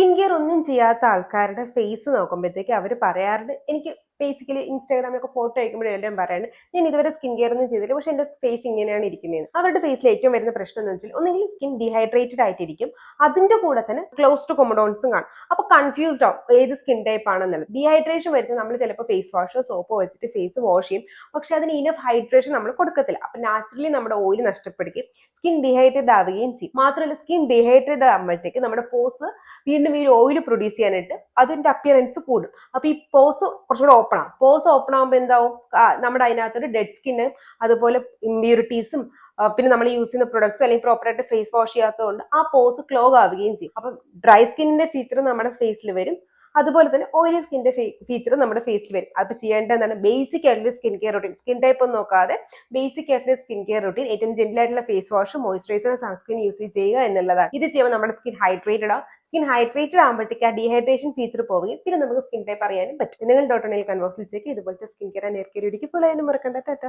Skin care ഒന്നും ചെയ്യാത്ത ആൾക്കാരുടെ ഫേസ് നോക്കുമ്പോഴത്തേക്ക് അവർ പറയാറുണ്ട് എനിക്ക് ബേസിക്കലി ഇൻസ്റ്റാഗ്രാമിൽ ഇൻസ്റ്റാഗ്രാമിലൊക്കെ ഫോട്ടോ അയക്കുമ്പോഴും എല്ലാം പറയാണ് ഞാൻ ഇതുവരെ സ്കിൻ കെയർ ഒന്നും ചെയ്തില്ല പക്ഷെ എന്റെ ഫേസ് ഇങ്ങനെയാണ് ഇരിക്കുന്നത് അവരുടെ ഫേസിൽ ഏറ്റവും വരുന്ന പ്രശ്നം എന്ന് വെച്ചാൽ ഒന്നെങ്കിൽ സ്കിൻ ഡീഹൈഡ്രേറ്റഡ് ആയിട്ടിരിക്കും അതിന്റെ കൂടെ തന്നെ ക്ലോസ്ഡ് കൊമഡോൺസും കാണും. അപ്പൊ കൺഫ്യൂസ്ഡ് ആവും ഏത് സ്കിൻ ടൈപ്പ് ആണെന്നുള്ളത്. ഡീഹൈഡ്രേഷൻ വരുന്നത് നമ്മൾ ചിലപ്പോൾ ഫേസ് വാഷോ സോപ്പോ വെച്ചിട്ട് ഫേസ് വാഷ് ചെയ്യും പക്ഷെ അതിന് ഇനഫ് ഹൈഡ്രേഷൻ നമ്മൾ കൊടുക്കത്തില്ല. അപ്പൊ നാച്ചുറലി നമ്മുടെ ഓയിൽ നഷ്ടപ്പെടുകയും സ്കിൻ ഡീഹൈഡ്രേറ്റ് ആവുകയും ചെയ്യും. മാത്രമല്ല സ്കിൻ ഡീഹൈഡ്രേറ്റ് ആകുമ്പോഴത്തേക്ക് നമ്മുടെ പോസ് വീണ്ടും ഈ ഓയിൽ പ്രൊഡ്യൂസ് ചെയ്യാനായിട്ട് അതിന്റെ അപ്പിയറൻസ് കൂടും. അപ്പൊ ഈ പോസ് കുറച്ചുകൂടെ ഓപ്പൺ ആവും. പോസ് ഓപ്പൺ ആകുമ്പോൾ എന്താവും? ആ, നമ്മുടെ അതിനകത്തൊരു ഡെഡ് സ്കിന്ന് അതുപോലെ ഇമ്പ്യൂരിറ്റീസും പിന്നെ നമ്മൾ യൂസ് ചെയ്യുന്ന പ്രൊഡക്ട്സ് അല്ലെങ്കിൽ പ്രോപ്പറായിട്ട് ഫേസ് വാഷ് ചെയ്യാത്തതുകൊണ്ട് ആ പോസ് ക്ലോഗ് ആവുകയും ചെയ്യും. അപ്പം ഡ്രൈ സ്കിന്നിന്റെ ഫീച്ചർ നമ്മുടെ ഫേസിൽ വരും. അതുപോലെ തന്നെ ഓയിലി സ്കിന്റെ ഫീച്ചർ നമ്മുടെ ഫേസിൽ വരും. അപ്പൊ ചെയ്യേണ്ട എന്താണ്? ബേസിക് ആയിട്ടുള്ള skin care routine skin type ഒന്നും നോക്കാതെ ബേസിക് ആയിട്ടുള്ള സ്കിൻ കെയർ റൂട്ടീൻ ഏറ്റവും ജെന്റിൽ ആയിട്ടുള്ള face wash moisturiser sunscreen use ചെയ്യുക എന്നുള്ളതാണ്. ഇത് ചെയ്യുമ്പോൾ നമ്മുടെ സ്കിൻ ഹൈഡ്രേറ്റഡ് ആവും. സ്കിൻ ഹൈഡ്രേറ്റഡ് ആകുമ്പോഴത്തേക്ക് ആ ഡീഹൈഡ്രേഷൻ ഫീച്ചർ പോവുകയും പിന്നെ നമുക്ക് സ്കിൻ ടൈപ്പ് അറിയാനും പറ്റും. നിങ്ങൾ ഡോട്ട് ഓണിൽ കൺവേഴ്സിൽ ചെക്ക് ഇതുപോലത്തെ സ്കിൻ കെയർ നേർക്കൊരു ഒരിക്കൽ ഫുൾ ചെയ്യാനും മറക്കണ്ട. ടാറ്റ.